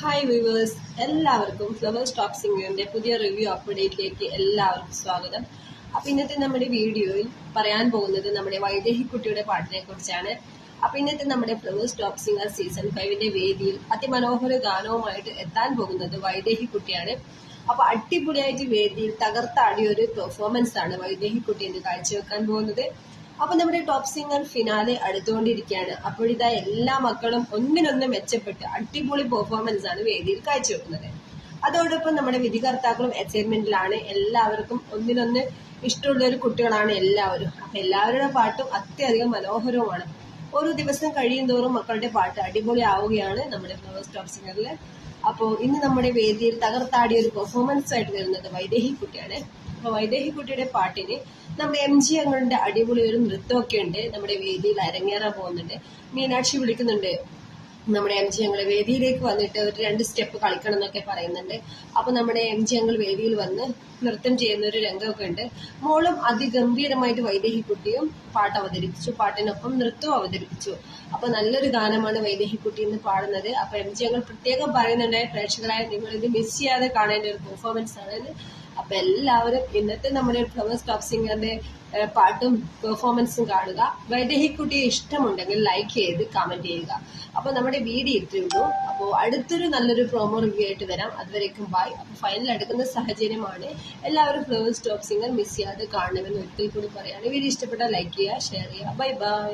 Hi viewers എല്ലാവർക്കും flowers top സിംഗറിന്റെ പുതിയ റിവ്യൂ അപ്ഡേറ്റിലേക്ക് എല്ലാവർക്കും സ്വാഗതം. അപ്പൊ ഇന്നത്തെ നമ്മുടെ വീഡിയോയിൽ പറയാൻ പോകുന്നത് നമ്മുടെ വൈദേഹി കുട്ടിയുടെ പാട്ടിനെ കുറിച്ചാണ്. അപ്പൊ ഇന്നത്തെ നമ്മുടെ ഫ്ലവേഴ്സ് ടോപ്പ് സിംഗർ സീസൺ ഫൈവിന്റെ വേദിയിൽ അതിമനോഹര ഗാനവുമായിട്ട് എത്താൻ പോകുന്നത് വൈദേഹി കുട്ടിയാണ് അപ്പൊ അടിപൊളിയായിട്ട് വേദിയിൽ തകർത്താടിയ ഒരു പെർഫോമൻസ് ആണ് വൈദേഹി കുട്ടി എന്ന് കാഴ്ചവെക്കാൻ പോകുന്നത്. അപ്പൊ നമ്മുടെ ടോപ്പ് സിംഗർ ഫിനാലെ അടുത്തുകൊണ്ടിരിക്കുകയാണ്. അപ്പോഴിതാ എല്ലാ മക്കളും ഒന്നിനൊന്ന് മെച്ചപ്പെട്ട് അടിപൊളി പെർഫോമൻസ് ആണ് വേദിയിൽ കാഴ്ചവെക്കുന്നത്. അതോടൊപ്പം നമ്മുടെ വിധികർത്താക്കളും അസൈൻമെന്റിലാണ് എല്ലാവർക്കും ഒന്നിനൊന്ന് ഇഷ്ടമുള്ള ഒരു കുട്ടികളാണ് എല്ലാവരും. അപ്പൊ എല്ലാവരുടെ പാട്ടും അത്യധികം മനോഹരവുമാണ്. ഓരോ ദിവസം കഴിയും തോറും മക്കളുടെ പാട്ട് അടിപൊളി ആവുകയാണ് നമ്മുടെ ഫ്ലവേഴ്സ് ടോപ്പ് സിംഗറിൽ അപ്പോൾ ഇന്ന് നമ്മുടെ വേദിയിൽ തകർത്താടിയ ഒരു പെർഫോമൻസ് ആയിട്ട് വരുന്നത് വൈദേഹി കുട്ടിയാണ് അപ്പൊ വൈദേഹി കുട്ടിയുടെ പാട്ടിന് നമ്മുടെ എം ജി അങ്ങളുടെ അടിപൊളി ഒരു നൃത്തമൊക്കെ ഉണ്ട് നമ്മുടെ വേദിയിൽ അരങ്ങേറാൻ പോകുന്നുണ്ട്. മീനാക്ഷി വിളിക്കുന്നുണ്ട്. നമ്മുടെ എം ജി അങ്ങൾ വേദിയിലേക്ക് വന്നിട്ട് ഒരു രണ്ട് സ്റ്റെപ്പ് കളിക്കണം എന്നൊക്കെ പറയുന്നുണ്ട്. അപ്പൊ നമ്മുടെ എം ജി അങ്ങൾ വേദിയിൽ വന്ന് നൃത്തം ചെയ്യുന്ന ഒരു രംഗമൊക്കെ ഉണ്ട് മോളും അതിഗംഭീരമായിട്ട് വൈദേഹി കുട്ടിയും പാട്ട് അവതരിപ്പിച്ചു. പാട്ടിനൊപ്പം നൃത്തവും അവതരിപ്പിച്ചു. അപ്പൊ നല്ലൊരു ഗാനമാണ് വൈദേഹി കുട്ടി എന്ന് പാടുന്നത്. അപ്പൊ എം ജി അങ്ങൾ പ്രത്യേകം പറയുന്നുണ്ടായ പ്രേക്ഷകരായ നിങ്ങൾ ഇത് മിസ് ചെയ്യാതെ കാണേണ്ട ഒരു പെർഫോമൻസ് ആണ് അപ്പൊ എല്ലാവരും ഇന്നത്തെ നമ്മുടെ ഫ്ലവർ സ്റ്റോപ്പ് സിംഗറിന്റെ പാട്ടും പെർഫോമൻസും കാണുക. വൈദേഹിക്കുട്ടിയെ ഇഷ്ടമുണ്ടെങ്കിൽ ലൈക്ക് ചെയ്ത് കമന്റ് ചെയ്യുക. അപ്പൊ നമ്മുടെ വീഡിയോ ഇത്രയുള്ളൂ അപ്പോൾ അടുത്തൊരു നല്ലൊരു പ്രോമോ റിവ്യൂ ആയിട്ട് വരാം. അതുവരേക്കും ബൈ അപ്പൊ ഫൈനൽ എടുക്കുന്ന സാഹചര്യമാണ് എല്ലാവരും ഫ്ലവർ സ്റ്റോപ്പ് സിംഗർ മിസ് ചെയ്യാതെ കാണണമെന്ന് ഒരിക്കൽ കൂടി പറയാണ് വീഡിയോ ഇഷ്ടപ്പെട്ടാൽ ലൈക്ക് ചെയ്യുക ഷെയർ ചെയ്യുക. Bye bye